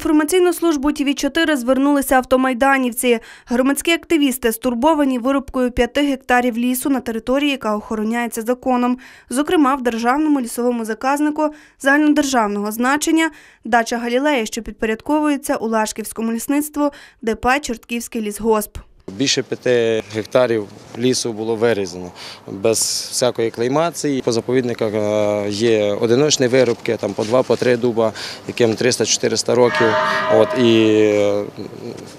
інформаційну службу ТВ 4 звернулися автомайданівці. Громадські активісти стурбовані вирубкою 5 гектарів лісу на території, яка охороняється законом, зокрема в державному лісовому заказнику загальнодержавного значення дача Галілея, що підпорядковується у Лашківському лісництву ДП Чортківський лісгосп. Більше п'яти гектарів лісу було вирізано без всякої клеймації. По заповідниках е, є одиночні вирубки, там по два, по три дуба, яким 300-400 років. От і е,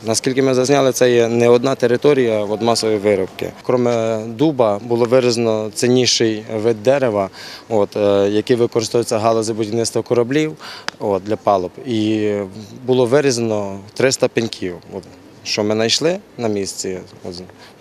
наскільки ми зазняли, це є не одна територія от масової вирубки. Кроме дуба було вирізано цінніший вид дерева, от, е, який використовується галузі будівництва кораблів от, для палуб. І було вирізано 300 пеньків. Що ми знайшли на місці,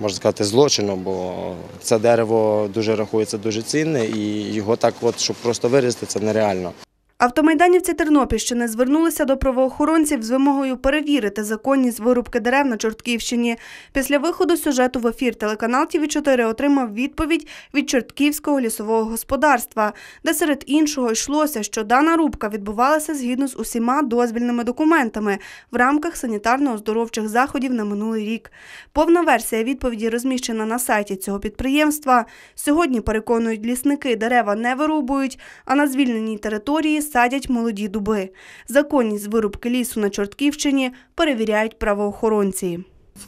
можна сказати, злочину, бо це дерево дуже рахується дуже цінне, і його так, от, щоб просто вирізати, це нереально. Автомайданівці Тернопільщини звернулися до правоохоронців з вимогою перевірити законність вирубки дерев на Чортківщині. Після виходу сюжету в ефір телеканал ТВ 4 отримав відповідь від Чортківського лісового господарства, де серед іншого йшлося, що дана рубка відбувалася згідно з усіма дозвільними документами в рамках санітарно-оздоровчих заходів на минулий рік. Повна версія відповіді розміщена на сайті цього підприємства. Сьогодні переконують лісники, дерева не вирубують, а на звільненій території садять молоді дуби. Законність вирубки лісу на Чортківщині перевіряють правоохоронці.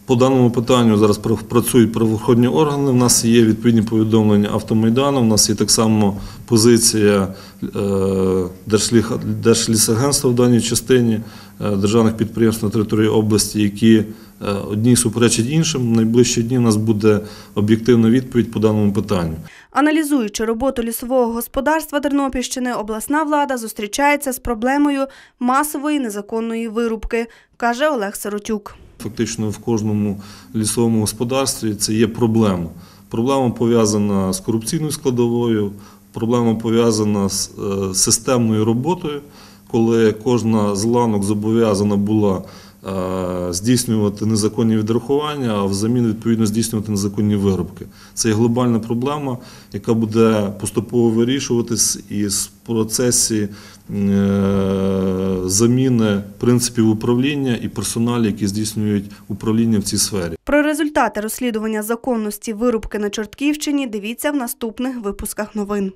По даному питанню зараз пра- працюють правоохоронні органи. У нас є відповідні повідомлення автомайдану. У нас є так само позиція е, Держлісагентства в даній частині державних підприємств на території області, які е, одні суперечать іншим. В найближчі дні у нас буде об'єктивна відповідь по даному питанню. Аналізуючи роботу лісового господарства Тернопільщини, обласна влада зустрічається з проблемою масової незаконної вирубки, каже Олег Сиротюк. Фактично в кожному лісовому господарстві це є проблема. Проблема пов'язана з корупційною складовою, проблема пов'язана з е, системною роботою, коли кожна з ланок зобов'язана була е, здійснювати незаконні відрахування, а взамін відповідно здійснювати незаконні виробки. Це є глобальна проблема, яка буде поступово вирішуватись і в процесі е, заміни принципів управління і персоналів, які здійснюють управління в цій сфері. Про результати розслідування законності вирубки на Чортківщині дивіться в наступних випусках новин.